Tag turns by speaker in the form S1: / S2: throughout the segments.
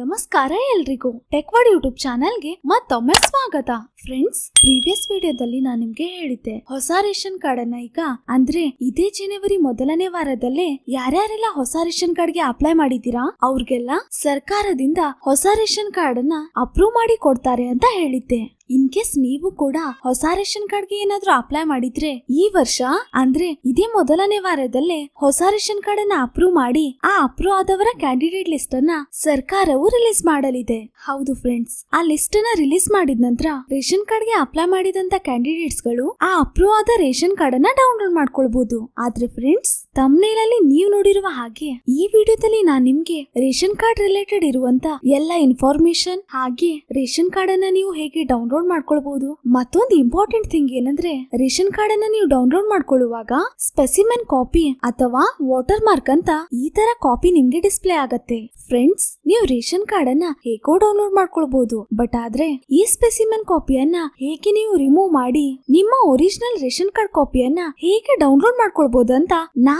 S1: ನಮಸ್ಕಾರ ಎಲ್ರಿಗೂ. ಟೆಕ್ವರ್ಡ್ ಯೂಟ್ಯೂಬ್ ಚಾನೆಲ್ಗೆ ಮತ್ತೊಮ್ಮೆ ಸ್ವಾಗತ. ಫ್ರೆಂಡ್ಸ್ ಪ್ರೀವಿಯಸ್ ವಿಡಿಯೋದಲ್ಲಿ ನಾನು ನಿಮ್ಗೆ ಹೇಳಿದ್ದೆ. ಹೊಸ ರೇಷನ್ ಕಾರ್ಡ್ ಅನ್ನ ಈಗ, ಅಂದ್ರೆ ಇದೇ ಜನವರಿ ಮೊದಲನೇ ವಾರದಲ್ಲೇ ಯಾರ್ಯಾರೆಲ್ಲ ಹೊಸ ರೇಷನ್ ಕಾರ್ಡ್ಗೆ ಅಪ್ಲೈ ಮಾಡಿದ್ದೀರಾ, ಅವ್ರಿಗೆಲ್ಲ ಸರ್ಕಾರದಿಂದ ಹೊಸ ರೇಷನ್ ಕಾರ್ಡ್ ಅನ್ನ ಅಪ್ರೂವ್ ಮಾಡಿ ಕೊಡ್ತಾರೆ ಅಂತ ಹೇಳಿದ್ದೆ. ಇನ್ ಕೇಸ್ ನೀವು ಕೂಡ ಹೊಸ ರೇಷನ್ ಕಾರ್ಡ್ಗೆ ಏನಾದ್ರೂ ಅಪ್ಲೈ ಮಾಡಿದ್ರೆ ಈ ವರ್ಷ, ಅಂದ್ರೆ ಇದೇ ಮೊದಲನೇ ವಾರದಲ್ಲೇ ಹೊಸ ರೇಷನ್ ಕಾರ್ಡ್ ಅನ್ನ ಅಪ್ರೂವ್ ಮಾಡಿ, ಆ ಅಪ್ರೂವ್ ಆದವರ ಕ್ಯಾಂಡಿಡೇಟ್ ಲಿಸ್ಟ್ ಅನ್ನ ಸರ್ಕಾರವು ರಿಲೀಸ್ ಮಾಡಲಿದೆ. ಹೌದು ಫ್ರೆಂಡ್ಸ್ ಆ ಲಿಸ್ಟ್ ಅನ್ನ ರಿಲೀಸ್ ಮಾಡಿದ ನಂತರ ರೇಷನ್ ಕಾರ್ಡ್ಗೆ ಅಪ್ಲೈ ಮಾಡಿದಂತ ಕ್ಯಾಂಡಿಡೇಟ್ಸ್ಗಳು ಆ ಅಪ್ರೂವ್ ಆದ ರೇಷನ್ ಕಾರ್ಡ್ ಅನ್ನ ಡೌನ್ಲೋಡ್ ಮಾಡ್ಕೊಳ್ಬಹುದು ಆದ್ರೆ ಫ್ರೆಂಡ್ಸ್ ತಮ್ನೇಲಲ್ಲಿ ನೀವು ನೋಡಿರುವ ಹಾಗೆ ಈ ವಿಡಿಯೋದಲ್ಲಿ ನಾನ್ ನಿಮ್ಗೆ ರೇಷನ್ ಕಾರ್ಡ್ ರಿಲೇಟೆಡ್ ಇರುವಂತ ಎಲ್ಲ ಇನ್ಫಾರ್ಮೇಶನ್ ಹಾಗೆ ರೇಷನ್ ಕಾರ್ಡ್ ಅನ್ನ ನೀವು ಹೇಗೆ ಡೌನ್ಲೋಡ್ ಮಾಡ್ಕೊಳ್ಬಹುದು. ಮತ್ತೊಂದು ಇಂಪಾರ್ಟೆಂಟ್ ಥಿಂಗ್ ಏನಂದ್ರೆ ರೇಷನ್ ಕಾರ್ಡ್ ಅನ್ನ ನೀವು ಡೌನ್ಲೋಡ್ ಮಾಡ್ಕೊಳ್ಳುವಾಗ ಸ್ಪೆಸಿಮೆನ್ ಕಾಪಿ ಅಥವಾ ವಾಟರ್ ಮಾರ್ಕ್ ಅಂತ ಈ ತರ ಕಾಪಿ ನಿಮ್ಗೆ ಡಿಸ್ಪ್ಲೇ ಆಗತ್ತೆ. ಫ್ರೆಂಡ್ಸ್ ನೀವು ರೇಷನ್ ಕಾರ್ಡ್ ಅನ್ನ ಹೇಗೋ ಡೌನ್ಲೋಡ್ ಮಾಡ್ಕೊಳ್ಬಹುದು. ಬಟ್ ಆದ್ರೆ ಈ ಸ್ಪೆಸಿಮೆನ್ ಕಾಪಿಯನ್ನ ಹೇಗೆ ನೀವು ರಿಮೂವ್ ಮಾಡಿ ನಿಮ್ಮ ಒರಿಜಿನಲ್ ರೇಷನ್ ಕಾರ್ಡ್ ಕಾಪಿಯನ್ನ ಹೇಗೆ ಡೌನ್ಲೋಡ್ ಮಾಡ್ಕೊಳ್ಬಹುದು ಅಂತ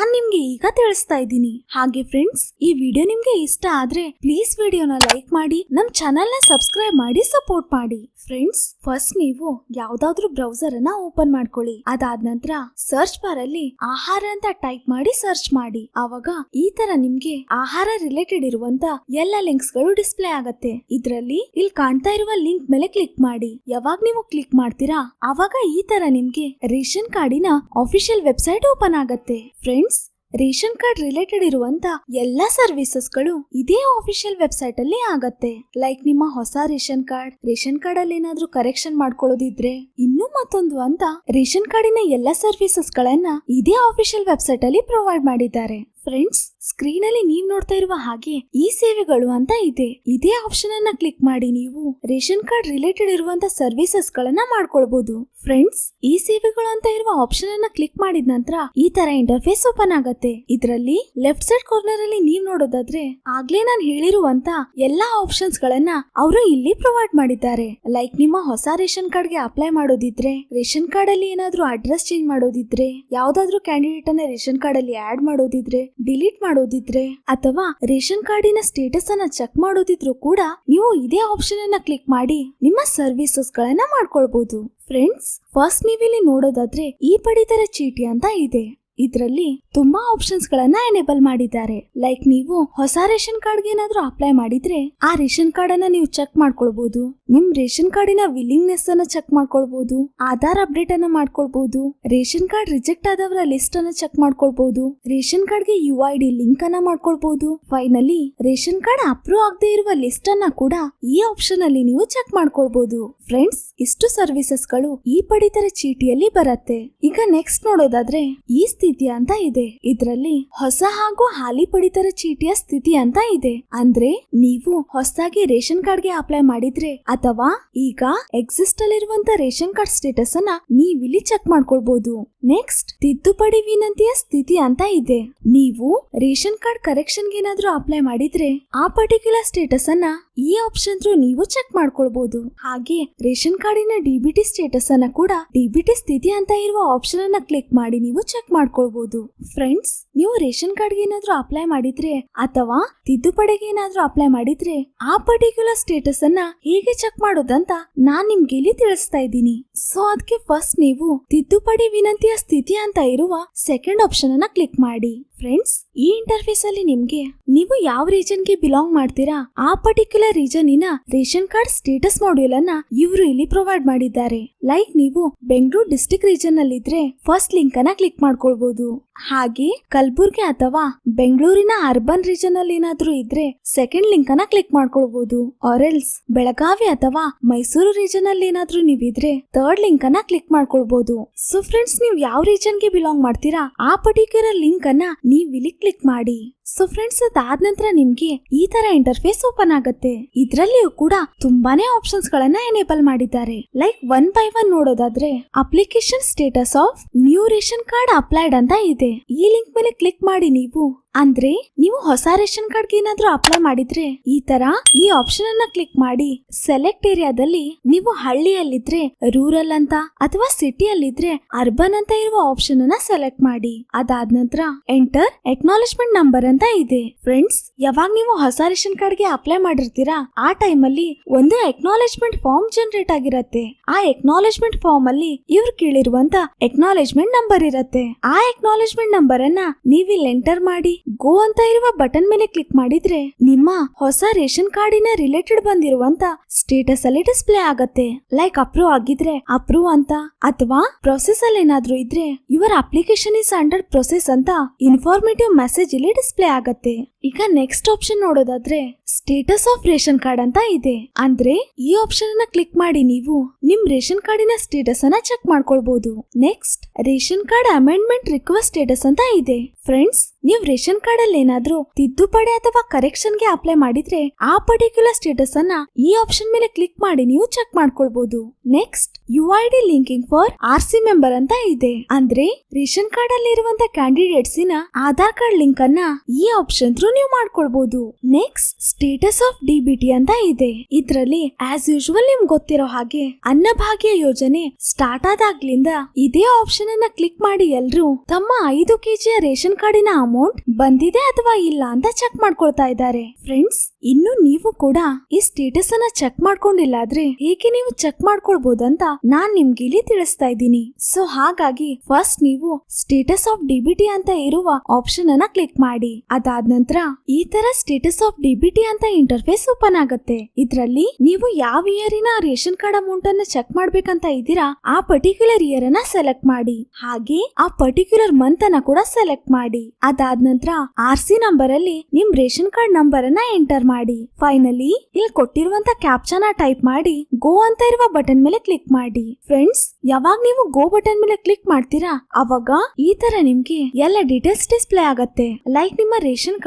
S1: ನಾನ್ ನಿಮ್ಗೆ ಈಗ ತಿಳಿಸ್ತಾ ಇದ್ದೀನಿ. ಹಾಗೆ ಫ್ರೆಂಡ್ಸ್ ಈ ವಿಡಿಯೋ ನಿಮ್ಗೆ ಇಷ್ಟ ಆದ್ರೆ ಪ್ಲೀಸ್ ವಿಡಿಯೋನ ಲೈಕ್ ಮಾಡಿ, ನಮ್ ಚಾನೆಲ್ನ ಸಬ್ಸ್ಕ್ರೈಬ್ ಮಾಡಿ ಸಪೋರ್ಟ್ ಮಾಡಿ. ಫ್ರೆಂಡ್ಸ್ ಫಸ್ಟ್ ನೀವು ಯಾವ್ದಾದ್ರು ಬ್ರೌಸರ್ ಅನ್ನ ಓಪನ್ ಮಾಡ್ಕೊಳ್ಳಿ. ಅದಾದ ನಂತರ ಸರ್ಚ್ ಬಾರ್ ಅಲ್ಲಿ ಆಹಾರ ಅಂತ ಟೈಪ್ ಮಾಡಿ ಸರ್ಚ್ ಮಾಡಿ. ಅವಾಗ ಈ ತರ ನಿಮ್ಗೆ ಆಹಾರ ರಿಲೇಟೆಡ್ ಇರುವಂತ ಎಲ್ಲ ಲಿಂಕ್ಸ್ಗಳು ಡಿಸ್ಪ್ಲೇ ಆಗತ್ತೆ. ಇದ್ರಲ್ಲಿ ಇಲ್ಲಿ ಕಾಣ್ತಾ ಇರುವ ಲಿಂಕ್ ಮೇಲೆ ಕ್ಲಿಕ್ ಮಾಡಿ. ಯಾವಾಗ ನೀವು ಕ್ಲಿಕ್ ಮಾಡ್ತೀರಾ ಅವಾಗ ಈ ತರ ನಿಮ್ಗೆ ರೇಷನ್ ಕಾರ್ಡಿನ ಅಫಿಷಿಯಲ್ ವೆಬ್ಸೈಟ್ ಓಪನ್ ಆಗತ್ತೆ. ಫ್ರೆಂಡ್ಸ್ ರೇಷನ್ ಕಾರ್ಡ್ ರಿಲೇಟೆಡ್ ಇರುವಂತ ಎಲ್ಲಾ ಸರ್ವಿಸಸ್ಗಳು ಇದೇ ಅಫಿಷಿಯಲ್ ವೆಬ್ಸೈಟ್ ಅಲ್ಲಿ ಆಗತ್ತೆ. ಲೈಕ್ ನಿಮ್ಮ ಹೊಸ ರೇಷನ್ ಕಾರ್ಡ್ ರೇಷನ್ ಕಾರ್ಡ್ ಅಲ್ಲಿ ಏನಾದ್ರೂ ಕರೆಕ್ಷನ್ ಮಾಡ್ಕೊಳ್ಳೋದಿದ್ರೆ ಇನ್ನು ಮತ್ತೊಂದು ಅಂತ ರೇಷನ್ ಕಾರ್ಡಿನ ಎಲ್ಲಾ ಸರ್ವಿಸಸ್ ಗಳನ್ನ ಇದೇ ಅಫಿಷಿಯಲ್ ವೆಬ್ಸೈಟ್ ಅಲ್ಲಿ ಪ್ರೊವೈಡ್ ಮಾಡಿದ್ದಾರೆ. ಫ್ರೆಂಡ್ಸ್ ಸ್ಕ್ರೀನ್ ಅಲ್ಲಿ ನೀವ್ ನೋಡ್ತಾ ಇರುವ ಹಾಗೆ ಈ ಸೇವೆಗಳು ಅಂತ ಇದೆ. ಇದೇ ಆಪ್ಷನ್ ಅನ್ನ ಕ್ಲಿಕ್ ಮಾಡಿ ನೀವು ರೇಷನ್ ಕಾರ್ಡ್ ರಿಲೇಟೆಡ್ ಇರುವಂತ ಸರ್ವಿಸಸ್ ಗಳನ್ನ ಮಾಡ್ಕೊಳ್ಬಹುದು ಫ್ರೆಂಡ್ಸ್, ಈ ಸೇವೆಗಳು ಅಂತ ಇರುವ ಆಪ್ಷನ್ ಅನ್ನ ಕ್ಲಿಕ್ ಮಾಡಿದ ನಂತರ ಈ ತರ ಇಂಟರ್ಫೇಸ್ ಓಪನ್ ಆಗತ್ತೆ. ಇದರಲ್ಲಿ ಲೆಫ್ಟ್ ಸೈಡ್ ಕಾರ್ನರ್ ಅಲ್ಲಿ ನೀವ್ ನೋಡೋದಾದ್ರೆ ಆಗ್ಲೇ ನಾನು ಹೇಳಿರುವಂತ ಎಲ್ಲಾ ಆಪ್ಷನ್ಸ್ ಗಳನ್ನ ಅವರು ಇಲ್ಲಿ ಪ್ರೊವೈಡ್ ಮಾಡಿದ್ದಾರೆ. ಲೈಕ್ ನಿಮ್ಮ ಹೊಸ ರೇಷನ್ ಕಾರ್ಡ್ಗೆ ಅಪ್ಲೈ ಮಾಡೋದಿದ್ರೆ, ರೇಷನ್ ಕಾರ್ಡ್ ಅಲ್ಲಿ ಏನಾದ್ರೂ ಅಡ್ರೆಸ್ ಚೇಂಜ್ ಮಾಡೋದಿದ್ರೆ, ಯಾವ್ದಾದ್ರು ಕ್ಯಾಂಡಿಡೇಟ್ ಅನ್ನ ರೇಷನ್ ಕಾರ್ಡ್ ಅಲ್ಲಿ ಆಡ್ ಮಾಡೋದಿದ್ರೆ ಡಿಲೀಟ್ ಮಾಡೋದಿದ್ರೆ ಅಥವಾ ರೇಷನ್ ಕಾರ್ಡಿನ ಸ್ಟೇಟಸ್ ಅನ್ನ ಚೆಕ್ ಮಾಡೋದಿದ್ರು ಕೂಡ ನೀವು ಇದೇ ಆಪ್ಷನ್ ಅನ್ನ ಕ್ಲಿಕ್ ಮಾಡಿ ನಿಮ್ಮ ಸರ್ವಿಸಸ್ ಗಳನ್ನ ಮಾಡ್ಕೊಳ್ಬಹುದು ಫ್ರೆಂಡ್ಸ್ ಫಸ್ಟ್ ನೀವಿಲ್ಲಿ ನೋಡೋದಾದ್ರೆ ಈ ಪಡಿತರ ಚೀಟಿ ಅಂತ ಇದೆ. ಇದರಲ್ಲಿ ತುಂಬಾ ಆಪ್ಷನ್ಸ್ ಗಳನ್ನ ಎನೇಬಲ್ ಮಾಡಿದ್ದಾರೆ. ಲೈಕ್ ನೀವು ಹೊಸ ರೇಷನ್ ಕಾರ್ಡ್ಗೆ ಏನಾದ್ರೂ ಅಪ್ಲೈ ಮಾಡಿದ್ರೆ ಆ ರೇಷನ್ ಕಾರ್ಡ್ ಅನ್ನ ನೀವು ಚೆಕ್ ಮಾಡ್ಕೊಳ್ಬಹುದು ನಿಮ್ ರೇಷನ್ ಕಾರ್ಡಿನ ವಿಲ್ಲಿಂಗ್ನೆಸ್ ಅನ್ನ ಚೆಕ್ ಮಾಡ್ಕೊಳ್ಬಹುದು ಆಧಾರ್ ಅಪ್ಡೇಟ್ ಅನ್ನ ಮಾಡ್ಕೊಳ್ಬಹುದು ರೇಷನ್ ಕಾರ್ಡ್ ರಿಜೆಕ್ಟ್ ಆದವರ ಲಿಸ್ಟ್ ಅನ್ನ ಚೆಕ್ ಮಾಡ್ಕೊಳ್ಬಹುದು ರೇಷನ್ ಕಾರ್ಡ್ಗೆ ಯು ಐ ಡಿ ಲಿಂಕ್ ಅನ್ನ ಮಾಡ್ಕೊಳ್ಬಹುದು ಫೈನಲಿ ರೇಷನ್ ಕಾರ್ಡ್ ಅಪ್ರೂವ್ ಆಗದೆ ಇರುವ ಲಿಸ್ಟ್ ಅನ್ನ ಕೂಡ ಈ ಆಪ್ಷನ್ ಅಲ್ಲಿ ನೀವು ಚೆಕ್ ಮಾಡ್ಕೊಳ್ಬಹುದು ಫ್ರೆಂಡ್ಸ್ ಇಷ್ಟು ಸರ್ವಿಸಸ್ಗಳು ಈ ಪಡಿತರ ಚೀಟಿಯಲ್ಲಿ ಬರುತ್ತೆ. ಈಗ ನೆಕ್ಸ್ಟ್ ನೋಡೋದಾದ್ರೆ ಈ ಸ್ಥಿತಿ ಅಂತ ಇದೆ. ಇದರಲ್ಲಿ ಹೊಸ ಹಾಗೂ ಹಾಲಿ ಪಡಿತರ ಚೀಟಿಯ ಸ್ಥಿತಿ ಅಂತ ಇದೆ. ಅಂದ್ರೆ ನೀವು ಹೊಸದಾಗಿ ರೇಷನ್ ಕಾರ್ಡ್ಗೆ ಅಪ್ಲೈ ಮಾಡಿದ್ರೆ ಅಥವಾ ಈಗ ಎಕ್ಸಿಸ್ಟ್ ಅಲ್ಲಿರುವಂತ ರೇಷನ್ ಕಾರ್ಡ್ ಸ್ಟೇಟಸ್ ಅನ್ನ ನೀವಿಲ್ಲಿ ಚೆಕ್ ಮಾಡ್ಕೊಳ್ಬಹುದು ನೆಕ್ಸ್ಟ್ ತಿದ್ದುಪಡಿ ವಿನಂತಿಯ ಸ್ಥಿತಿ ಅಂತ ಇದೆ. ನೀವು ರೇಷನ್ ಕಾರ್ಡ್ ಕರೆಕ್ಷನ್ ಏನಾದ್ರೂ ಅಪ್ಲೈ ಮಾಡಿದ್ರೆ ಆ ಪರ್ಟಿಕ್ಯುಲರ್ ಸ್ಟೇಟಸ್ ಅನ್ನ ಈ ಆಪ್ಷನ್ ನೀವು ಚೆಕ್ ಮಾಡ್ಕೊಳ್ಬಹುದು ಹಾಗೆ ರೇಷನ್ ಕಾರ್ಡಿನ ಡಿಬಿಟಿ ಸ್ಟೇಟಸ್ ಅನ್ನ ಕೂಡ ಡಿಬಿಟಿ ಸ್ಥಿತಿ ಅಂತ ಇರುವ ಆಪ್ಷನ್ ಅನ್ನ ಕ್ಲಿಕ್ ಮಾಡಿ ನೀವು ಚೆಕ್ ಮಾಡ್ಕೊಳ್ಬಹುದು ಫ್ರೆಂಡ್ಸ್ ನೀವು ರೇಷನ್ ಕಾರ್ಡ್ಗೆ ಏನಾದ್ರೂ ಅಪ್ಲೈ ಮಾಡಿದ್ರೆ ಅಥವಾ ತಿದ್ದುಪಡಿಗೆ ಏನಾದ್ರೂ ಅಪ್ಲೈ ಮಾಡಿದ್ರೆ ಆ ಪರ್ಟಿಕ್ಯುಲರ್ ಸ್ಟೇಟಸ್ ಅನ್ನ ಹೇಗೆ ಚೆಕ್ ಮಾಡೋದಂತ ನಾನ್ ನಿಮ್ಗೆ ಇಲ್ಲಿ ತಿಳಿಸ್ತಾ ಇದ್ದೀನಿ. ಸೊ ಅದಕ್ಕೆ ಫಸ್ಟ್ ನೀವು ತಿದ್ದುಪಡಿ ವಿನಂತಿಯ ಸ್ಥಿತಿ ಅಂತ ಇರುವ ಸೆಕೆಂಡ್ ಆಪ್ಷನ್ ಅನ್ನ ಕ್ಲಿಕ್ ಮಾಡಿ. ಫ್ರೆಂಡ್ಸ್, ಈ ಇಂಟರ್ಫೇಸ್ ಅಲ್ಲಿ ನಿಮ್ಗೆ ನೀವು ಯಾವ ರೀಜನ್ಗೆ ಬಿಲಾಂಗ್ ಮಾಡ್ತೀರಾ? ಆ ಪರ್ಟಿಕ್ಯುಲರ್ ರೀಜನ್ ಇನ ರೇಷನ್ ಕಾರ್ಡ್ ಸ್ಟೇಟಸ್ ಮಾಡ್ಯೂಲ್ ಅನ್ನ ಇವರು ಇಲ್ಲಿ ಪ್ರೊವೈಡ್ ಮಾಡಿದ್ದಾರೆ. ಲೈಕ್ ನೀವು ಬೆಂಗಳೂರು ಡಿಸ್ಟಿಕ್ ರೀಜನ್ ಅಲ್ಲಿ ಇದ್ರೆ ಫಸ್ಟ್ ಲಿಂಕ್ ಅನ್ನ ಕ್ಲಿಕ್ ಮಾಡ್ಕೊಳ್ಬಹುದು ಹಾಗೆ ಕಲಬುರ್ಗಿ ಅಥವಾ ಬೆಂಗಳೂರಿನ ಅರ್ಬನ್ ರೀಜನ್ ಅಲ್ಲಿ ಏನಾದ್ರೂ ಇದ್ರೆ ಸೆಕೆಂಡ್ ಲಿಂಕ್ ಅನ್ನ ಕ್ಲಿಕ್ ಮಾಡ್ಕೊಳ್ಬಹುದು ಆರೆಲ್ಸ್ ಬೆಳಗಾವಿ ಅಥವಾ ಮೈಸೂರು ರೀಜನ್ ಅಲ್ಲಿ ಏನಾದ್ರೂ ನೀವಿದ್ರೆ ಥರ್ಡ್ ಲಿಂಕ್ ಅನ್ನ ಕ್ಲಿಕ್ ಮಾಡ್ಕೊಳ್ಬಹುದು ಸೊ ಫ್ರೆಂಡ್ಸ್ ನೀವು ಯಾವ ರೀಜನ್ಗೆ ಬಿಲಾಂಗ್ ಮಾಡ್ತೀರಾ? ಆ ಪರ್ಟಿಕ್ಯುಲರ್ ಲಿಂಕ್ ಅನ್ನ ನೀವು ಇಲ್ಲಿ ಕ್ಲಿಕ್ ಮಾಡಿ. ಸೊ ಫ್ರೆಂಡ್ಸ್ ಅದಾದ ನಂತರ ನಿಮ್ಗೆ ಈ ತರ ಇಂಟರ್ಫೇಸ್ ಓಪನ್ ಆಗುತ್ತೆ. ಇದ್ರಲ್ಲಿಯೂ ಕೂಡ ತುಂಬಾನೇ ಆಪ್ಷನ್ಸ್ ಗಳನ್ನ ಎನೇಬಲ್ ಮಾಡಿದ್ದಾರೆ. ಲೈಕ್ ಒನ್ ಬೈ ಒನ್ ನೋಡೋದಾದ್ರೆ application status of new ration card applied ಅಂತ ಇದೆ. ಈ ಲಿಂಕ್ ಮೇಲೆ ಕ್ಲಿಕ್ ಮಾಡಿ ನೀವು. ಅಂದ್ರೆ ನೀವು ಹೊಸ ರೇಷನ್ ಕಾರ್ಡ್ ಏನಾದ್ರೂ ಅಪ್ಲೈ ಮಾಡಿದ್ರೆ ಈ ತರ ಈ ಆಪ್ಷನ್ ಅನ್ನ ಕ್ಲಿಕ್ ಮಾಡಿ ಸೆಲೆಕ್ಟ್ ಏರಿಯಾದಲ್ಲಿ ನೀವು ಹಳ್ಳಿಯಲ್ಲಿದ್ರೆ ರೂರಲ್ ಅಂತ ಅಥವಾ ಸಿಟಿಯಲ್ಲಿದ್ರೆ ಅರ್ಬನ್ ಅಂತ ಇರುವ ಆಪ್ಷನ್ ಅನ್ನ ಸೆಲೆಕ್ಟ್ ಮಾಡಿ. ಅದಾದ ನಂತರ ಎಂಟರ್ ಎಕ್ನಾಲಜ್ಮೆಂಟ್ ನಂಬರ್ ಅಂತ ಇದೆ. ಫ್ರೆಂಡ್ಸ್ ಯಾವಾಗ ನೀವು ಹೊಸ ರೇಷನ್ ಕಾರ್ಡ್ಗೆ ಅಪ್ಲೈ ಮಾಡಿರ್ತೀರಾ? ಆ ಟೈಮ್ ಅಲ್ಲಿ ಒಂದು ಎಕ್ನಾಲೆಜ್ಮೆಂಟ್ ಫಾರ್ಮ್ ಜನರೇಟ್ ಆಗಿರತ್ತೆ. ಆ ಎಕ್ನಾಲೆಜ್ಮೆಂಟ್ ಫಾರ್ಮ್ ಅಲ್ಲಿ ಇವ್ರು ಕೇಳಿರುವಂತ ಎಕ್ನಾಲೆಜ್ಮೆಂಟ್ ನಂಬರ್ ಇರತ್ತೆ. ಆ ಎಕ್ನಾಲೆಜ್ಮೆಂಟ್ ನಂಬರ್ ಅನ್ನ ನೀವಿಲ್ಲಿ ಎಂಟರ್ ಮಾಡಿ ಗೋ ಅಂತ ಇರುವ ಬಟನ್ ಮೇಲೆ ಕ್ಲಿಕ್ ಮಾಡಿದ್ರೆ ನಿಮ್ಮ ಹೊಸ ರೇಷನ್ ಕಾರ್ಡಿನ ರಿಲೇಟೆಡ್ ಬಂದಿರುವಂತ ಸ್ಟೇಟಸ್ ಅಲ್ಲಿ ಡಿಸ್ಪ್ಲೇ ಆಗತ್ತೆ. ಲೈಕ್ ಅಪ್ರೂವ್ ಆಗಿದ್ರೆ ಅಪ್ರೂವ್ ಅಂತ, ಅಥವಾ ಪ್ರೊಸೆಸ್ ಅಲ್ಲಿ ಏನಾದ್ರೂ ಇದ್ರೆ your application is under process ಅಂತ ಇನ್ಫಾರ್ಮೇಟಿವ್ ಮೆಸೇಜ್ ಇಲ್ಲಿ ಡಿಸ್ಪ್ಲೇ ಆಗತ್ತೆ ಈಗ ನೆಕ್ಸ್ಟ್ ಆಪ್ಷನ್ ನೋಡೋದಾದ್ರೆ ಸ್ಟೇಟಸ್ ಆಫ್ ರೇಷನ್ ಕಾರ್ಡ್ ಅಂತ ಇದೆ. ಅಂದ್ರೆ ಈ ಆಪ್ಷನ್ ಅನ್ನ ಕ್ಲಿಕ್ ಮಾಡಿ ನೀವು ನಿಮ್ ರೇಷನ್ ಕಾರ್ಡಿನ ಸ್ಟೇಟಸ್ ಅನ್ನ ಚೆಕ್ ಮಾಡ್ಕೊಳ್ಬಹುದು next ration card amendment request status ಅಂತ ಇದೆ. ಫ್ರೆಂಡ್ಸ್ ನೀವು ರೇಷನ್ ಕಾರ್ಡ್ ಅಲ್ಲಿ ಏನಾದ್ರೂ ತಿದ್ದುಪಡಿ ಅಥವಾ ಕರೆಕ್ಷನ್ಗೆ ಅಪ್ಲೈ ಮಾಡಿದ್ರೆ ಆ ಪರ್ಟಿಕ್ಯುಲರ್ ಸ್ಟೇಟಸ್ ಅನ್ನ ಈ ಆಪ್ಷನ್ ಮೇಲೆ ಕ್ಲಿಕ್ ಮಾಡಿ ನೀವು ಚೆಕ್ ಮಾಡ್ಕೊಳ್ಬಹುದು next U I D linking for R C member ಅಂತ ಇದೆ. ಅಂದ್ರೆ ರೇಷನ್ ಕಾರ್ಡ್ ಅಲ್ಲಿ ಇರುವಂತ ಕ್ಯಾಂಡಿಡೇಟ್ಸ್ ಆಧಾರ್ ಕಾರ್ಡ್ ಲಿಂಕ್ ಅನ್ನ ಈ ಆಪ್ಷನ್ ಥ್ರೂ ನೀವು ಮಾಡ್ಕೊಳ್ಬಹುದು ನೆಕ್ಸ್ಟ್ ಸ್ಟೇಟಸ್ ಆಫ್ ಡಿಬಿಟಿ ಅಂತ ಇದೆ. ಇದ್ರಲ್ಲಿ ಆಸ್ ಯೂಶುವಲ್ ನಿಮ್ಗೆ ಗೊತ್ತಿರೋ ಹಾಗೆ, ಅನ್ನಭಾಗ್ಯ ಯೋಜನೆ ಸ್ಟಾರ್ಟ್ ಆದಾಗ್ಲಿಂದ ಇದೇ ಆಪ್ಷನ್ ಅನ್ನ ಕ್ಲಿಕ್ ಮಾಡಿ ಎಲ್ರು ತಮ್ಮ ಐದು ಕೆಜಿಯ ರೇಷನ್ ಕಾರ್ಡಿನ ಅಮೌಂಟ್ ಬಂದಿದೆ ಅಥವಾ ಇಲ್ಲ ಅಂತ ಚೆಕ್ ಮಾಡ್ಕೊಳ್ತಾ ಇದ್ದಾರೆ. ಫ್ರೆಂಡ್ಸ್ ಇನ್ನು ನೀವು ಕೂಡ ಈ ಸ್ಟೇಟಸ್ ಅನ್ನ ಚೆಕ್ ಮಾಡ್ಕೊಂಡಿಲ್ಲ ಆದ್ರೆ ಹೇಗೆ ನೀವು ಚೆಕ್ ಮಾಡ್ಕೊಳ್ಬಹುದಂತ ನಾನ್ ನಿಮ್ಗೆ ಇಲ್ಲಿ ತಿಳಿಸ್ತಾ ಇದ್ದೀನಿ. ಸೊ ಹಾಗಾಗಿ ಫಸ್ಟ್ ನೀವು ಸ್ಟೇಟಸ್ ಆಫ್ ಡಿಬಿಟಿ ಅಂತ ಇರುವ ಆಪ್ಷನ್ ಅನ್ನ ಕ್ಲಿಕ್ ಮಾಡಿ. ಅದಾದ ನಂತರ ಈ ತರ ಸ್ಟೇಟಸ್ ಆಫ್ ಡಿಬಿಟಿ ಅಂತ ಇಂಟರ್ಫೇಸ್ ಓಪನ್ ಆಗುತ್ತೆ. ಇದ್ರಲ್ಲಿ ನೀವು ಯಾವ ಇಯರಿನ ರೇಷನ್ ಕಾರ್ಡ್ ಅಮೌಂಟ್ ಅನ್ನ ಚೆಕ್ ಮಾಡ್ಬೇಕಂತ ಇದ್ದೀರಾ, ಆ ಪರ್ಟಿಕ್ಯುಲರ್ ಇಯರ್ ಅನ್ನ ಸೆಲೆಕ್ಟ್ ಮಾಡಿ. ಹಾಗೆ ಆ ಪರ್ಟಿಕ್ಯುಲರ್ ಮಂತ್ ಅನ್ನ ಕೂಡ ಸೆಲೆಕ್ಟ್ ಮಾಡಿ. ಅದಾದ ನಂತರ ಆರ್ ಸಿ ನಂಬರ್ ಅಲ್ಲಿ ನಿಮ್ ರೇಷನ್ ಕಾರ್ಡ್ ನಂಬರ್ ಅನ್ನ ಎಂಟರ್ ಮಾಡಿ. ಫೈನಲಿ ಇಲ್ಲಿ ಕೊಟ್ಟಿರುವಂತ ಕ್ಯಾಪ್ಚನ್ ಟೈಪ್ ಮಾಡಿ ಗೋ ಅಂತ ಇರುವ ಬಟನ್ ಮೇಲೆ ಕ್ಲಿಕ್ ಮಾಡಿ. ಫ್ರೆಂಡ್ಸ್ ಯಾವಾಗ ನೀವು ಗೋ ಬಟನ್ ಮೇಲೆ ಕ್ಲಿಕ್ ಮಾಡ್ತೀರಾ, ಅವಾಗ ಈ ತರ ನಿಮ್ಗೆ ಎಲ್ಲ ಡೀಟೇಲ್ಸ್ ಡಿಸ್ಪ್ಲೇ ಆಗತ್ತೆ. ಲೈಕ್ ನಿಮ್ಮ ರೇಷನ್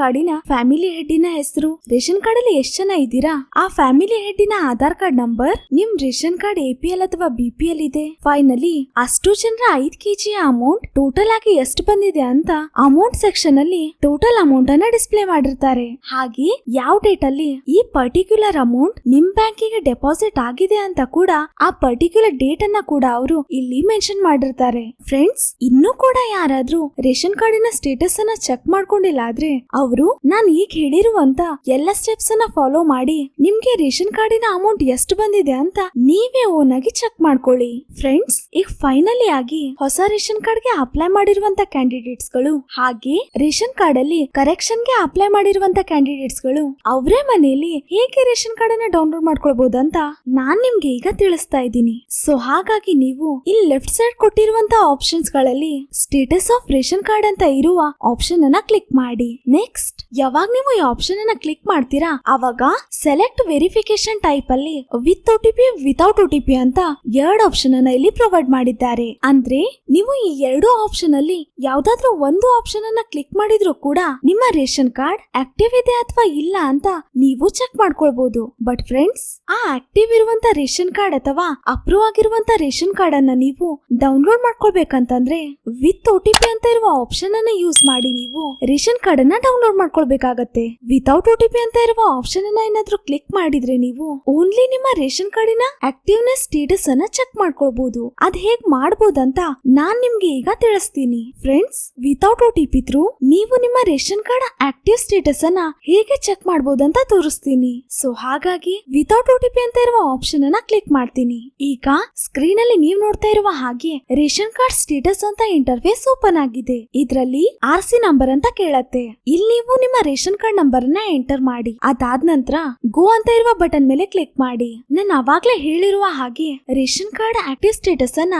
S1: ಫ್ಯಾಮಿಲಿ ಹೆಡ್ಡಿನ ಹೆಸರು ರೇಷನ್ ಕಾರ್ಡ್ ಅಲ್ಲಿ ಎಷ್ಟ್ ಜನ ಇದ್ದೀರಾ? ಆ ಫ್ಯಾಮಿಲಿ ಹೆಡ್ಡಿನ ಆಧಾರ್ ಕಾರ್ಡ್ ನಂಬರ್ ನಿಮ್ ration card A P L ಅಥವಾ ಬಿ ಪಿ ಎಲ್ ಇದೆ. ಫೈನಲಿ, ಅಷ್ಟು ಜನರ ಐದ್ ಕೆಜಿಯ ಅಮೌಂಟ್ ಟೋಟಲ್ ಆಗಿ ಎಷ್ಟು ಬಂದಿದೆ ಅಂತ ಅಮೌಂಟ್ ಸೆಕ್ಷನ್ ಅಲ್ಲಿ ಟೋಟಲ್ ಅಮೌಂಟ್ ಅನ್ನ ಡಿಸ್ಪ್ಲೇ ಮಾಡಿರ್ತಾರೆ. ಹಾಗೆ ಯಾವ ಡೇಟ್ ಅಲ್ಲಿ ಈ ಪರ್ಟಿಕ್ಯುಲರ್ ಅಮೌಂಟ್ ನಿಮ್ ಬ್ಯಾಂಕಿಗೆ ಡೆಪಾಸಿಟ್ ಆಗಿದೆ ಅಂತ ಕೂಡ ಆ ಪರ್ಟಿಕ್ಯುಲರ್ ಡೇಟ್ ಅನ್ನ ಕೂಡ ಅವರು ಇಲ್ಲಿ ಮೆನ್ಷನ್ ಮಾಡಿರ್ತಾರೆ. ಫ್ರೆಂಡ್ಸ್ ಇನ್ನೂ ಕೂಡ ಯಾರಾದ್ರೂ ರೇಷನ್ ಕಾರ್ಡಿನ ಸ್ಟೇಟಸ್ ಅನ್ನ ಚೆಕ್ ಮಾಡ್ಕೊಂಡಿಲ್ಲ ಆದ್ರೆ ಅವರು ನಾನ್ ಈಗ ಹೇಳಿರುವಂತ ಎಲ್ಲ ಸ್ಟೆಪ್ಸ್ ಅನ್ನ ಫಾಲೋ ಮಾಡಿ ನಿಮ್ಗೆ ರೇಷನ್ ಕಾರ್ಡಿನ ಅಮೌಂಟ್ ಎಷ್ಟು ಬಂದಿದೆ ಅಂತ ನೀವೇ ಓನ್ ಆಗಿ ಚೆಕ್ ಮಾಡ್ಕೊಳ್ಳಿ. ಫ್ರೆಂಡ್ಸ್ ಈಗ ಫೈನಲಿ ಆಗಿ ಹೊಸ ರೇಷನ್ ಕಾರ್ಡ್ಗೆ ಅಪ್ಲೈ ಮಾಡಿರುವಂತ ಕ್ಯಾಂಡಿಡೇಟ್ಸ್ಗಳು ಹಾಗೆ ರೇಷನ್ ಕಾರ್ಡ್ ಅಲ್ಲಿ ಕರೆಕ್ಷನ್ಗೆ ಅಪ್ಲೈ ಮಾಡಿರುವಂತ ಕ್ಯಾಂಡಿಡೇಟ್ಸ್ಗಳು ಅವರೇ ಮನೆಯಲ್ಲಿ ಹೇಗೆ ರೇಷನ್ ಕಾರ್ಡ್ ಅನ್ನ ಡೌನ್ಲೋಡ್ ಮಾಡ್ಕೊಳ್ಬಹುದಂತ ನಾನ್ ನಿಮ್ಗೆ ಈಗ ತಿಳಿಸ್ತಾ ಇದ್ದೀನಿ. ಸೊ ಹಾಗಾಗಿ ನೀವು ಇಲ್ಲಿ ಲೆಫ್ಟ್ ಸೈಡ್ ಕೊಟ್ಟಿರುವಂತ ಆಪ್ಷನ್ಸ್ಗಳಲ್ಲಿ ಸ್ಟೇಟಸ್ ಆಫ್ ರೇಷನ್ ಕಾರ್ಡ್ ಅಂತ ಇರುವ ಆಪ್ಷನ್ ಅನ್ನ ಕ್ಲಿಕ್ ಮಾಡಿ. ನೆಕ್ಸ್ಟ್ ಯಾವಾಗ ನೀವು ಈ ಆಪ್ಷನ್ ಅನ್ನ ಕ್ಲಿಕ್ ಮಾಡ್ತೀರಾ? ಅವಾಗ ಸೆಲೆಕ್ಟ್ ವೆರಿಫಿಕೇಶನ್ ಟೈಪ್ ಅಲ್ಲಿ with O T P without O ಅಂತ ಎರಡು ಆಪ್ಷನ್ ಅನ್ನ ಇಲ್ಲಿ ಪ್ರೊವೈಡ್ ಮಾಡಿದ್ದಾರೆ. ಅಂದ್ರೆ ನೀವು ಈ ಎರಡು ಆಪ್ಷನ್ ಅಲ್ಲಿ ಯಾವ್ದಾದ್ರೂ ಒಂದು ಆಪ್ಷನ್ ಅನ್ನ ಕ್ಲಿಕ್ ಮಾಡಿದ್ರು ಕೂಡ ನಿಮ್ಮ ರೇಷನ್ ಕಾರ್ಡ್ ಆಕ್ಟಿವ್ ಇದೆ ಅಥವಾ ಇಲ್ಲ ಅಂತ ನೀವು ಚೆಕ್ ಮಾಡ್ಕೊಳ್ಬಹುದು ಬಟ್ ಫ್ರೆಂಡ್ಸ್ ಆ ಆಕ್ಟಿವ್ ಇರುವಂತ ರೇಷನ್ ಕಾರ್ಡ್ ಅಥವಾ ಅಪ್ರೂವ್ ಆಗಿರುವಂತ ರೇಷನ್ ಕಾರ್ಡ್ ಅನ್ನ ನೀವು ಡೌನ್ಲೋಡ್ ಮಾಡ್ಕೊಳ್ಬೇಕಂತಂದ್ರೆ ವಿತ್ ಒ ಟಿ ಪಿ ಅಂತ ಇರುವ ಆಪ್ಷನ್ ಅನ್ನ ಯೂಸ್ ಮಾಡಿ ನೀವು ರೇಷನ್ ಕಾರ್ಡ್ ಅನ್ನ ಡೌನ್ಲೋಡ್ ಮಾಡ್ಕೊಳ್ಬೇಕಾಗತ್ತೆ. ವಿತೌಟ್ ಒ ಅಂತ ಇರುವ ಆಪ್ಷನ್ ಅನ್ನ ಏನಾದ್ರೂ ಕ್ಲಿಕ್ ಮಾಡಿದ್ರೆ ನೀವು ಓನ್ಲಿ ನಿಮ್ಮ ರೇಷನ್ ಕಾರ್ಡಿನ ಆಕ್ಟಿವ್ನೆಸ್ ಸ್ಟೇಟಸ್ ಅನ್ನ ಚೆಕ್ ಮಾಡ್ಕೊಳ್ಬಹುದು ಅದ್ ಹೇಗ್ ಮಾಡ್ಬೋದಂತ ನಾನ್ ನಿಮ್ಗೆ ಈಗ ತಿಳಿಸ್ತೀನಿ. Friends without O T through ನೀವು ನಿಮ್ಮ ರೇಷನ್ ಕಾರ್ಡ್ ಆಕ್ಟಿವ್ ಸ್ಟೇಟಸ್ ಅನ್ನ ಹೇಗೆ ಚೆಕ್ ಮಾಡ್ಬೋದಂತ ತೋರಿಸ್ತೀನಿ. ಸೊ ಹಾಗಾಗಿ ವಿತೌಟ್ ಒ ಅಂತ ಇರುವ ಆಪ್ಷನ್ ಅನ್ನ ಕ್ಲಿಕ್ ಮಾಡ್ತೀನಿ. ಈಗ ಸ್ಕ್ರೀನ್ ಅಲ್ಲಿ ನೀವು ನೋಡ್ತಾ ಇರುವ ಹಾಗೆ ರೇಷನ್ ಕಾರ್ಡ್ ಸ್ಟೇಟಸ್ ಅಂತ ಇಂಟರ್ಫೇಸ್ ಓಪನ್ ಆಗಿದೆ. ಇದ್ರಲ್ಲಿ ಆರ್ ಸಿ ನಂಬರ್ ಅಂತ ಕೇಳತ್ತೆ. ಇಲ್ಲಿ ನೀವು ನಿಮ್ಮ ರೇಷನ್ ಕಾರ್ಡ್ ನಂಬರ್ನ ಎಂಟರ್ ಮಾಡಿ. ಅದಾದ ನಂತರ ಗೋ ಅಂತ ಇರುವ ಬಟನ್ ಮೇಲೆ ಕ್ಲಿಕ್ ಮಾಡಿ. ನಾನು ಅವಾಗ್ಲೇ ಹೇಳಿರುವ ಹಾಗೆ ರೇಷನ್ ಕಾರ್ಡ್ ಆಕ್ಟಿವ್ ಸ್ಟೇಟಸ್ ಅನ್ನ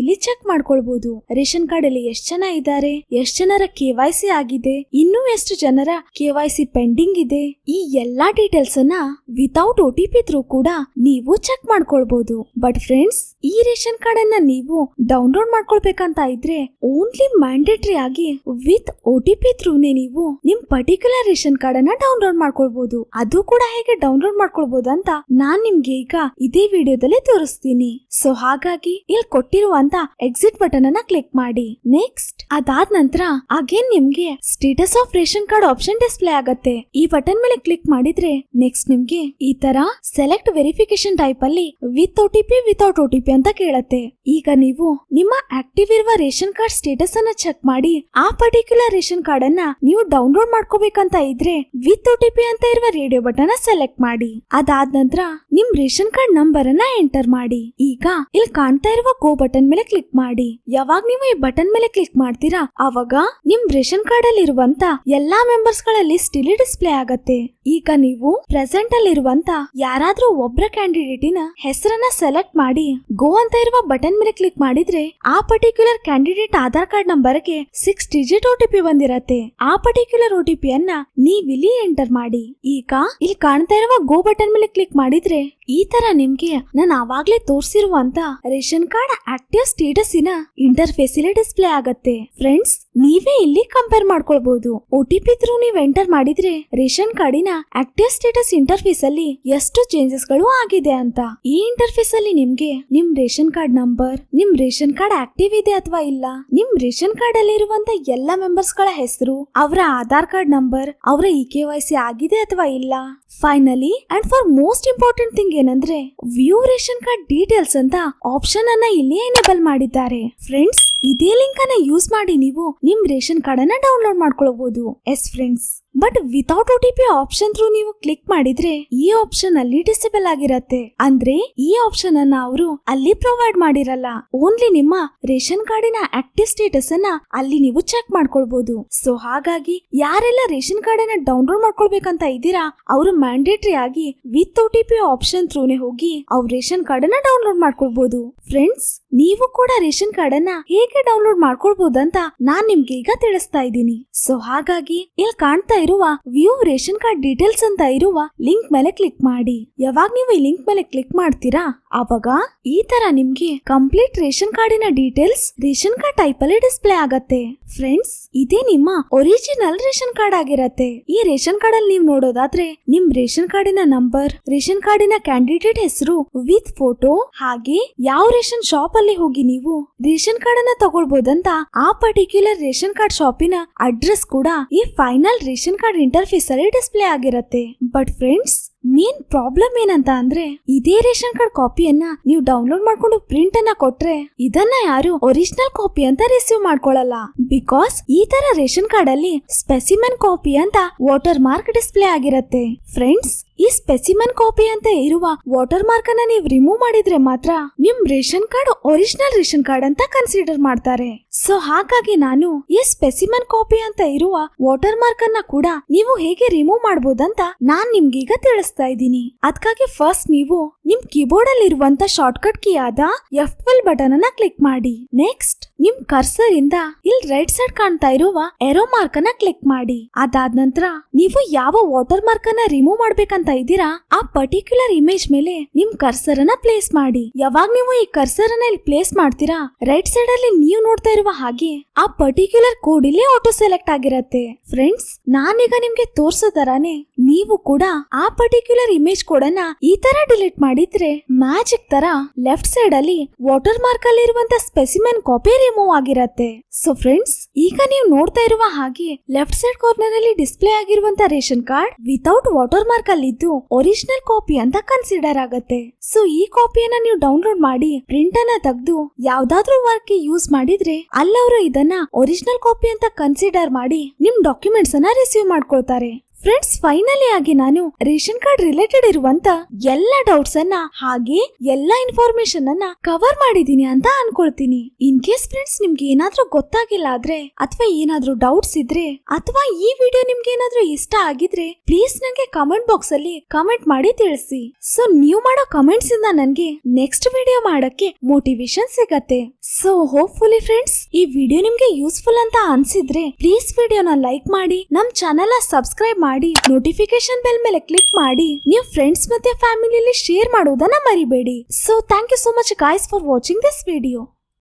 S1: ಇಲ್ಲಿ ಚೆಕ್ ಮಾಡ್ಕೊಳ್ಬಹುದು ರೇಷನ್ ಕಾರ್ಡ್ ಅಲ್ಲಿ ಎಷ್ಟ್ ಜನ ಇದ್ದಾರೆ, ಎಷ್ಟ್ ಜನರ ಕೆ ವೈ ಸಿ ಆಗಿದೆ, ಇನ್ನೂ ಎಷ್ಟು ಜನರ ಕೆ ವೈ ಸಿ ಪೆಂಡಿಂಗ್ ಇದೆ, ಈ ಎಲ್ಲಾ ಡೀಟೇಲ್ಸ್ ಅನ್ನ without O T P through ಕೂಡ ನೀವು ಚೆಕ್ ಮಾಡ್ಕೊಳ್ಬಹುದು ಬಟ್ ಫ್ರೆಂಡ್ಸ್, ಈ ರೇಷನ್ ಕಾರ್ಡ್ ಅನ್ನ ನೀವು ಡೌನ್ಲೋಡ್ ಮಾಡ್ಕೊಳ್ಬೇಕಂತ ಇದ್ರೆ ಓನ್ಲಿ ಮ್ಯಾಂಡೇಟರಿ ಆಗಿ ವಿತ್ ಒ ಟಿ ಪಿ ನೀವು ನಿಮ್ ಪರ್ಟಿಕ್ಯುಲರ್ ರೇಷನ್ ಕಾರ್ಡ್ ಅನ್ನ ಡೌನ್ಲೋಡ್ ಮಾಡ್ಕೊಳ್ಬಹುದು ಅದು ಕೂಡ ಹೇಗೆ ಡೌನ್ಲೋಡ್ ಮಾಡ್ಕೊಳ್ಬಹುದು ಅಂತ ನಾನ್ ನಿಮ್ಗೆ ಈಗ ಇದೇ ವಿಡಿಯೋದಲ್ಲಿ ತೋರಿಸ್ತೀನಿ. ಸೊ ಹಾಗಾಗಿ ಇಲ್ಲಿ ಕೊಟ್ಟಿರುವಂತ ಎಕ್ಸಿಟ್ ಬಟನ್ ಅನ್ನ ಕ್ಲಿಕ್ ಮಾಡಿ. ನೆಕ್ಸ್ಟ್ ಅದಾದ ನಂತರ ಅಗೇನ್ ನಿಮ್ಗೆ status of ration card option display ಆಗತ್ತೆ. ಈ ಬಟನ್ ಮೇಲೆ ಕ್ಲಿಕ್ ಮಾಡಿದ್ರೆ ನೆಕ್ಸ್ಟ್ ನಿಮ್ಗೆ ಈ ತರ ಸೆಲೆಕ್ಟ್ ವೆರಿಫಿಕೇಶನ್ ಟೈಪ್ ಅಲ್ಲಿ with OTP without O T P ಅಂತ ಕೇಳತ್ತೆ. ಈಗ ನೀವು ನಿಮ್ಮ ಆಕ್ಟಿವ್ ಇರುವ ರೇಷನ್ ಕಾರ್ಡ್ ಸ್ಟೇಟಸ್ ಅನ್ನ ಚೆಕ್ ಮಾಡಿ ಆ ಪರ್ಟಿಕ್ಯುಲರ್ ರೇಷನ್ ಕಾರ್ಡ್ ಅನ್ನ ನೀವು ಡೌನ್ಲೋಡ್ ಮಾಡ್ಕೋಬೇಕಂತ ಇದ್ರೆ ವಿತ್ ಓಟಿಪಿ ಟಿ ಅಂತ ಇರುವ ರೇಡಿಯೋ ಬಟನ್ ಸೆಲೆಕ್ಟ್ ಮಾಡಿ. ಅದಾದ ನಂತರ ನಿಮ್ ರೇಷನ್ ಕಾರ್ಡ್ ನಂಬರ್ ಅನ್ನ ಎಂಟರ್ ಮಾಡಿ. ಈಗ ಇಲ್ಲಿ ಕಾಣ್ತಾ ಇರುವ ಗೋ ಬಟನ್ ಮೇಲೆ ಕ್ಲಿಕ್ ಮಾಡಿ. ಯಾವಾಗ ನೀವು ಈ ಬಟನ್ ಮೇಲೆ ಕ್ಲಿಕ್ ಮಾಡ್ತೀರಾ ಅವಾಗ ನಿಮ್ ರೇಷನ್ ಕಾರ್ಡ್ ಅಲ್ಲಿ ಇರುವಂತ ಎಲ್ಲಾ ಮೆಂಬರ್ಸ್ಗಳ ಲಿಸ್ಟ್ ಇಲ್ಲಿ ಡಿಸ್ಪ್ಲೇ ಆಗತ್ತೆ. ಈಗ ನೀವು ಪ್ರೆಸೆಂಟ್ ಅಲ್ಲಿ ಇರುವಂತ ಯಾರಾದ್ರೂ ಒಬ್ರ ಕ್ಯಾಂಡಿಡೇಟಿನ ಹೆಸರನ್ನ ಸೆಲೆಕ್ಟ್ ಮಾಡಿ ಗೋ ಅಂತ ಇರುವ ಬಟನ್ ಮೇಲೆ ಕ್ಲಿಕ್ ಮಾಡಿದ್ರೆ ಆ ಪರ್ಟಿಕ್ಯುಲರ್ ಕ್ಯಾಂಡಿಡೇಟ್ ಆಧಾರ್ ಕಾರ್ಡ್ ನಂಬರ್ಗೆ ಸಿಕ್ಸ್ ಡಿಜಿಟ್ ಓಟಿಪಿ ಬಂದಿರತ್ತೆ. ಆ ಪರ್ಟಿಕ್ಯುಲರ್ ಟಿ ಪಿ ಅನ್ನ ನೀವಿಲ್ಲಿ ಎಂಟರ್ ಮಾಡಿ. ಈಗ ಇಲ್ಲಿ ಕಾಣ್ತಾ ಇರುವ ಗೋ ಬಟನ್ ಮೇಲೆ ಕ್ಲಿಕ್ ಮಾಡಿದ್ರೆ ಈ ತರ ನಿಮ್ಗೆ ನಾನು ಆವಾಗ್ಲೇ ತೋರಿಸಿರುವಂತ ರೇಷನ್ ಕಾರ್ಡ್ ಆಕ್ಟಿವ್ ಸ್ಟೇಟಸ್ ಇನ ಇಂಟರ್ಫೇಸ್ ಇಲ್ಲಿ ಡಿಸ್ಪ್ಲೇ ಆಗತ್ತೆ. ಫ್ರೆಂಡ್ಸ್, ನೀವೇ ಇಲ್ಲಿ ಕಂಪೇರ್ ಮಾಡ್ಕೊಳ್ಬಹುದು ಒ ಟಿ ಪಿ ತ್ರೂ ನೀವು ಎಂಟರ್ ಮಾಡಿದ್ರೆ ರೇಷನ್ ಕಾರ್ಡಿನ ಆಕ್ಟಿವ್ ಸ್ಟೇಟಸ್ ಇಂಟರ್ಫೇಸ್ ಅಲ್ಲಿ ಎಷ್ಟು ಚೇಂಜಸ್ಗಳು ಆಗಿದೆ ಅಂತ. ಈ ಇಂಟರ್ಫೇಸ್ ಅಲ್ಲಿ ನಿಮ್ಗೆ ನಿಮ್ ರೇಷನ್ ಕಾರ್ಡ್ ನಂಬರ್, ನಿಮ್ ರೇಷನ್ ಕಾರ್ಡ್ ಆಕ್ಟಿವ್ ಇದೆ ಅಥವಾ ಇಲ್ಲ, ನಿಮ್ ರೇಷನ್ ಕಾರ್ಡ್ ಅಲ್ಲಿ ಇರುವಂತ ಎಲ್ಲಾ ಮೆಂಬರ್ಸ್ಗಳ ಹೆಸರು, ಅವರ ಆಧಾರ್ ಕಾರ್ಡ್ ನಂಬರ್, ಅವರ ಇ ಕೆ ವೈ ಸಿ ಆಗಿದೆ ಅಥವಾ ಇಲ್ಲ finally and for most important thing ಏನಂದ್ರೆ ವ್ಯೂ ರೇಷನ್ ಕಾರ್ಡ್ ಡೀಟೇಲ್ಸ್ ಅಂತ ಆಪ್ಷನ್ ಅನ್ನ ಇಲ್ಲಿ ಎನೇಬಲ್ ಮಾಡಿದ್ದಾರೆ. ಫ್ರೆಂಡ್ಸ್ ಇದೇ ಲಿಂಕ್ ಅನ್ನ ಯೂಸ್ ಮಾಡಿ ನೀವು ನಿಮ್ ರೇಷನ್ ಕಾರ್ಡ್ ಅನ್ನ ಡೌನ್ಲೋಡ್ ಮಾಡ್ಕೊಳ್ಬಹುದು yes friends, but without O T P option through ನೀವು ಕ್ಲಿಕ್ ಮಾಡಿದ್ರೆ ಈ ಆಪ್ಷನ್ ಅಲ್ಲಿ ಡಿಸೇಬಲ್ ಆಗಿರತ್ತೆ. ಅಂದ್ರೆ ಈ ಆಪ್ಷನ್ ಅನ್ನ ಅವರು ಅಲ್ಲಿ ಪ್ರೊವೈಡ್ ಮಾಡಿರಲ್ಲ. ಓನ್ಲಿ ನಿಮ್ಮ ರೇಷನ್ ಕಾರ್ಡಿನ ಆಕ್ಟಿವ್ ಸ್ಟೇಟಸ್ ಅನ್ನ ಅಲ್ಲಿ ನೀವು ಚೆಕ್ ಮಾಡ್ಕೊಳ್ಬಹುದು ಸೊ ಹಾಗಾಗಿ ಯಾರೆಲ್ಲ ರೇಷನ್ ಕಾರ್ಡ್ ಅನ್ನ ಡೌನ್ಲೋಡ್ ಮಾಡ್ಕೊಳ್ಬೇಕಂತ ಇದ್ದೀರಾ, ಅವರು ಮ್ಯಾಂಡೇಟರಿ ಆಗಿ with O T P option ಥ್ರೂನೆ ಹೋಗಿ ಅವ್ರ ರೇಷನ್ ಕಾರ್ಡ್ ಅನ್ನ ಡೌನ್ಲೋಡ್ ಮಾಡ್ಕೊಳ್ಬಹುದು ಫ್ರೆಂಡ್ಸ್ ನೀವು ಕೂಡ ರೇಷನ್ ಕಾರ್ಡ್ ಅನ್ನ ಹೇಗೆ ಡೌನ್ಲೋಡ್ ಮಾಡ್ಕೊಳ್ಬಹುದಂತ ನಾನ್ ನಿಮ್ಗೆ ಈಗ ತಿಳಿಸ್ತಾ ಇದ್ದೀನಿ. ಸೊ ಹಾಗಾಗಿ ಇಲ್ಲಿ ಕಾಣ್ತಾ ಇರುವ ವ್ಯೂ ರೇಷನ್ ಕಾರ್ಡ್ ಡೀಟೇಲ್ಸ್ ಅಂತ ಇರುವ ಲಿಂಕ್ ಮೇಲೆ ಕ್ಲಿಕ್ ಮಾಡಿ. ಯಾವಾಗ ನೀವು ಈ ಲಿಂಕ್ ಮೇಲೆ ಕ್ಲಿಕ್ ಮಾಡ್ತೀರಾ, ಅವಾಗ ಈ ತರ ನಿಮ್ಗೆ ಕಂಪ್ಲೀಟ್ ರೇಷನ್ ಕಾರ್ಡಿನ ಡೀಟೇಲ್ಸ್ ರೇಷನ್ ಕಾರ್ಡ್ ಟೈಪ್ ಅಲ್ಲಿ ಡಿಸ್ಪ್ಲೇ ಆಗತ್ತೆ. ಫ್ರೆಂಡ್ಸ್ ಇದೇ ನಿಮ್ಮ ಒರಿಜಿನಲ್ ರೇಷನ್ ಕಾರ್ಡ್ ಆಗಿರತ್ತೆ. ಈ ರೇಷನ್ ಕಾರ್ಡ್ ಅಲ್ಲಿ ನೀವು ನೋಡೋದಾದ್ರೆ ನಿಮ್ ರೇಷನ್ ಕಾರ್ಡಿನ ನಂಬರ್ ರೇಷನ್ ಕಾರ್ಡಿನ ಕ್ಯಾಂಡಿಡೇಟ್ ಹೆಸರು ವಿತ್ ಫೋಟೋ ಹಾಗೆ ಯಾವ ರೇಷನ್ ಶಾಪ್ ಅಲ್ಲಿ ಹೋಗಿ ನೀವು ರೇಷನ್ ಕಾರ್ಡ್ ಅನ್ನ ತಗೊಳ್ಬಹುದಂತ ಆ ಪರ್ಟಿಕ್ಯುಲರ್ ರೇಷನ್ ಕಾರ್ಡ್ ಶಾಪಿನ ಅಡ್ರೆಸ್ ಕೂಡ ಈ ಫೈನಲ್ ರೇಷನ್ ಕಾರ್ಡ್ ಇಂಟರ್ಫೇಸ್ ಅಲ್ಲಿ ಡಿಸ್ಪ್ಲೇ ಆಗಿರತ್ತೆ. ಬಟ್ ಫ್ರೆಂಡ್ಸ್ ಮೇನ್ ಪ್ರಾಬ್ಲಮ್ ಏನಂತ ಅಂದ್ರೆ ಇದೇ ರೇಷನ್ ಕಾರ್ಡ್ ಕಾಪಿಯನ್ನ ನೀವು ಡೌನ್ಲೋಡ್ ಮಾಡ್ಕೊಂಡು ಪ್ರಿಂಟ್ ಅನ್ನ ಕೊಟ್ರೆ ಇದನ್ನ ಯಾರು ಒರಿಜಿನಲ್ ಕಾಪಿ ಅಂತ ರಿಸೀವ್ ಮಾಡ್ಕೊಳ್ಳಲ್ಲ ಬಿಕಾಸ್ ಈ ತರ ರೇಷನ್ ಕಾರ್ಡ್ ಅಲ್ಲಿ ಸ್ಪೆಸಿಮೆನ್ ಕಾಪಿ ಅಂತ ವಾಟರ್ ಮಾರ್ಕ್ ಡಿಸ್ಪ್ಲೇ ಆಗಿರತ್ತೆ. ಫ್ರೆಂಡ್ಸ್ ಈ ಸ್ಪೆಸಿಮನ್ ಕಾಪಿ ಅಂತ ಇರುವ ವಾಟರ್ ಮಾರ್ಕ್ ಅನ್ನ ನೀವು ರಿಮೂವ್ ಮಾಡಿದ್ರೆ ಮಾತ್ರ ನಿಮ್ ration card original ration card ಅಂತ ಕನ್ಸಿಡರ್ ಮಾಡ್ತಾರೆ. ಸೊ ಹಾಗಾಗಿ ನಾನು ಈ ಸ್ಪೆಸಿಮನ್ ಕಾಪಿ ಅಂತ ಇರುವ ವಾಟರ್ ಮಾರ್ಕ್ ಅನ್ನ ಕೂಡ ನೀವು ಹೇಗೆ ರಿಮೂವ್ ಮಾಡಬಹುದಂತ ನಾನ್ ನಿಮ್ಗೀಗ ತಿಳಿಸ್ತಾ ಇದ್ದೀನಿ. ಅದಕ್ಕಾಗಿ ಫಸ್ಟ್ ನೀವು ನಿಮ್ ಕೀಬೋರ್ಡ್ ಅಲ್ಲಿ ಇರುವಂತ ಶಾರ್ಟ್ ಕಟ್ ಕೀ ಆದ ಎಫ್ ಟ್ವೆಲ್ ಬಟನ್ ಅನ್ನ ಕ್ಲಿಕ್ ಮಾಡಿ. ನೆಕ್ಸ್ಟ್ ನಿಮ್ ಕರ್ಸರ್ ಇಂದ ಇಲ್ಲಿ ರೈಟ್ ಸೈಡ್ ಕಾಣ್ತಾ ಇರುವ ಎರೋ ಮಾರ್ಕ್ ಅನ್ನ ಕ್ಲಿಕ್ ಮಾಡಿ. ಅದಾದ ನಂತರ ನೀವು ಯಾವ ವಾಟರ್ ಮಾರ್ಕ್ ಅನ್ನ ರಿಮೂವ್ ಮಾಡ್ಬೇಕಂತ ಇದ್ದೀರಾ? ಆ ಪರ್ಟಿಕ್ಯುಲರ್ ಇಮೇಜ್ ಮೇಲೆ ನಿಮ್ ಕರ್ಸರ್ ಅನ್ನ ಪ್ಲೇಸ್ ಮಾಡಿ. ಯಾವಾಗ ನೀವು ಈ ಕರ್ಸರ್ ಅನ್ನ ಇಲ್ಲಿ ಪ್ಲೇಸ್ ಮಾಡ್ತೀರಾ? ರೈಟ್ ಸೈಡ್ ಅಲ್ಲಿ ನೀವು ನೋಡ್ತಾ ಇರುವ ಹಾಗೆ ಆ ಪರ್ಟಿಕ್ಯುಲರ್ ಕೋಡ್ ಇಲ್ಲಿ ಆಟೋ ಸೆಲೆಕ್ಟ್ ಆಗಿರತ್ತೆ. ಫ್ರೆಂಡ್ಸ್ ನಾನೀಗ ನಿಮ್ಗೆ ತೋರ್ಸೋ ತರಾನೇ ನೀವು ಕೂಡ ಆ ಪರ್ಟಿಕ್ಯುಲರ್ ಇಮೇಜ್ ಕೋಡ್ ಅನ್ನ ಈ ತರ ಡಿಲೀಟ್ ಮಾಡಿದ್ರೆ ಮ್ಯಾಜಿಕ್ ತರ ಲೆಫ್ಟ್ ಸೈಡ್ ಅಲ್ಲಿ ವಾಟರ್ ಮಾರ್ಕ್ ಅಲ್ಲಿ ಇರುವಂತ ಸ್ಪೆಸಿಮೆನ್ ಕಾಪಿ ರಿಮೂವ್ ಆಗಿರತ್ತೆ. ಸೊ ಫ್ರೆಂಡ್ಸ್ ಈಗ ನೀವು ನೋಡ್ತಾ ಇರುವ ಹಾಗೆ ಲೆಫ್ಟ್ ಸೈಡ್ ಕಾರ್ನರ್ ಅಲ್ಲಿ ಡಿಸ್ಪ್ಲೇ ಆಗಿರುವಂತ ration card without water mark ಅಲ್ಲಿ ಇದ್ದು ಒರಿಜಿನಲ್ ಕಾಪಿ ಅಂತ ಕನ್ಸಿಡರ್ ಆಗತ್ತೆ. ಸೊ ಈ ಕಾಪಿಯನ್ನ ನೀವು ಡೌನ್ಲೋಡ್ ಮಾಡಿ ಪ್ರಿಂಟ್ ಅನ್ನ ತೆಗೆದು ಯಾವ್ದಾದ್ರೂ ವರ್ಕ್ ಯೂಸ್ ಮಾಡಿದ್ರೆ ಅಲ್ಲವರು ಇದನ್ನ ಒರಿಜಿನಲ್ ಕಾಪಿ ಅಂತ ಕನ್ಸಿಡರ್ ಮಾಡಿ, ನಿಮ್ ಡಾಕ್ಯುಮೆಂಟ್ಸ್ ಅನ್ನ ರಿಸೀವ್ ಮಾಡ್ಕೊಳ್ತಾರೆ. ಫ್ರೆಂಡ್ಸ್ ಫೈನಲಿ ಆಗಿ ನಾನು ರೇಷನ್ ಕಾರ್ಡ್ ರಿಲೇಟೆಡ್ ಇರುವಂತ ಎಲ್ಲ ಡೌಟ್ಸ್ ಅನ್ನ ಹಾಗೆ ಎಲ್ಲ ಇನ್ಫಾರ್ಮೇಶನ್ ಅನ್ನ ಕವರ್ ಮಾಡಿದೀನಿ ಅಂತ ಅನ್ಕೊಳ್ತೀನಿ. ಇನ್ ಕೇಸ್ ಫ್ರೆಂಡ್ಸ್ ನಿಮ್ಗೆ ಏನಾದ್ರೂ ಗೊತ್ತಾಗಿಲ್ಲ ಆದ್ರೆ ಅಥವಾ ಏನಾದ್ರೂ ಡೌಟ್ಸ್ ಇದ್ರೆ ಅಥವಾ ಈ ವಿಡಿಯೋ ನಿಮ್ಗೆ ಏನಾದ್ರೂ ಇಷ್ಟ ಆಗಿದ್ರೆ ಪ್ಲೀಸ್ ನಂಗೆ ಕಮೆಂಟ್ ಬಾಕ್ಸ್ ಅಲ್ಲಿ ಕಮೆಂಟ್ ಮಾಡಿ ತಿಳಿಸಿ. ಸೊ ನೀವು ಮಾಡೋ ಕಮೆಂಟ್ಸ್ ಇಂದ ನನ್ಗೆ ನೆಕ್ಸ್ಟ್ ವಿಡಿಯೋ ಮಾಡಕ್ಕೆ ಮೋಟಿವೇಶನ್ ಸಿಗತ್ತೆ. ಸೊ ಹೋಪ್ಫುಲಿ ಫ್ರೆಂಡ್ಸ್ ಈ ವಿಡಿಯೋ ನಿಮ್ಗೆ ಯೂಸ್ಫುಲ್ ಅಂತ ಅನ್ಸಿದ್ರೆ ಪ್ಲೀಸ್ ವಿಡಿಯೋನ ಲೈಕ್ ಮಾಡಿ, ನಮ್ ಚಾನೆಲ್ ಸಬ್ಸ್ಕ್ರೈಬ್ ಮಾಡಿ ನೋಟಿಫಿಕೇಶನ್ ಬೆಲ್ ಮೇಲೆ ಕ್ಲಿಕ್ ಮಾಡಿ ನೀವು ಫ್ರೆಂಡ್ಸ್ ಮತ್ತೆ ಫ್ಯಾಮಿಲಿಯಲ್ಲಿ ಶೇರ್ ಮಾಡೋದನ್ನ ಮರಿಬೇಡಿ. So thank you so much guys for watching this video